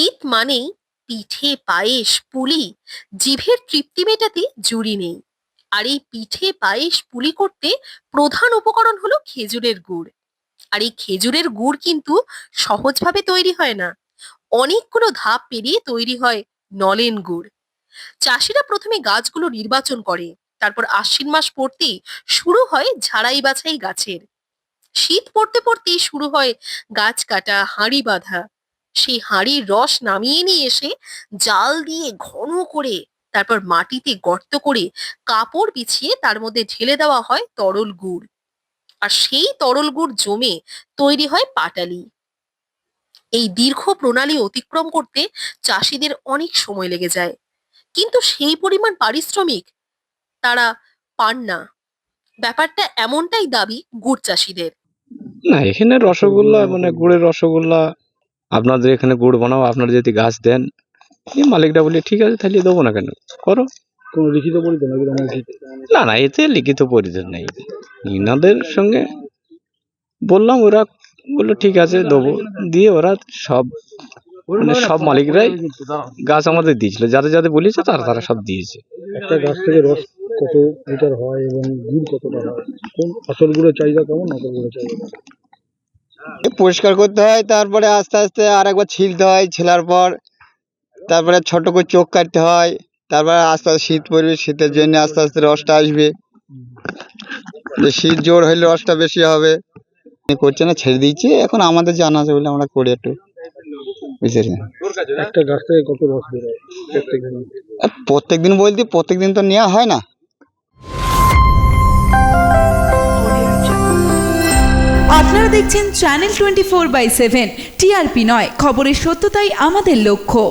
শীত মানেই পিঠে, পায়েস, পুলি, জিভের তৃপ্তি মেটাতে জুড়ি নেই। আর এই পিঠে, পায়েস, পুলি করতে প্রধান উপকরণ হলো খেজুরের গুড়। আর এই খেজুরের গুড় কিন্তু সহজভাবে তৈরি হয় না। অনেকগুলো ধাপ পেরিয়ে তৈরি হয় নলেন গুড়। চাষিরা প্রথমে গাছগুলো নির্বাচন করে, তারপর আশ্বিন মাস পড়তেই শুরু হয় ঝাড়াই বাছাই গাছের। শীত পড়তে পড়তেই শুরু হয় গাছ কাটা, হাঁড়ি বাঁধা। সেই হাঁড়ির রস নামিয়ে নিয়ে এসে জাল দিয়ে ঘন করে, তারপর মাটিতে গর্ত করে কাপড় বিছিয়ে তার মধ্যে ঢেলে দেওয়া হয় তরল গুড়। আর সেই তরল গুড় জমে তৈরি হয় পাটালি। এই দীর্ঘ প্রণালী অতিক্রম করতে চাষিদের অনেক সময় লেগে যায়। কিন্তু সেই পরিমাণ পারিশ্রমিক তারা পান না। ব্যাপারটা এমনটাই দাবি গুড় চাষিদের। না, এখানে রসগোল্লা মানে গুড়ের রসগোল্লা আপনাদের এখানে গুড় বানাও আপনারা যদি গাছ দেন এই মালিকটা বলি ঠিক আছে তাহলে দেবো না কেন? করো। কোনো লিখিত পরিচয় না? না এতে লিখিত পরিচয় নেই। ইনাদের সঙ্গে বললাম ওরা বলল ঠিক আছে দেবো। দিয়ে ওরা সব মানে সব মালিকরাই গাছ আমাদের দিয়েছিল। যাদের যাদের বলেছে তারা তারা সব দিয়েছে। একটা গাছ থেকে রস কত লিটার হয় এবং গুড় কতটা হয়? কোন আসল গুড়ের চাহিদা কেমন নকল চাহিদা? পরিষ্কার করতে হয় তারপরে আস্তে আস্তে আর একবার ছিলতে হয় ছেলার পর তারপরে ছোট করে চোখ কাটতে হয় তারপরে আস্তে আস্তে শীত পড়বে শীতের জন্য আস্তে আস্তে রসটা আসবে। শীত জোর হইলে রসটা বেশি হবে। করছে না ছেড়ে দিচ্ছে এখন আমাদের জানা আছে বলে আমরা করি একটু বুঝেছেন একটা গাছ থেকে কত রস বেরোয় প্রত্যেক দিন প্রত্যেকদিন বলতে প্রত্যেকদিন তো নেওয়া হয় না। আপনারা দেখছেন channel twenty four by seven TRP নয় খবরের সত্যতাই আমাদের লক্ষ্য।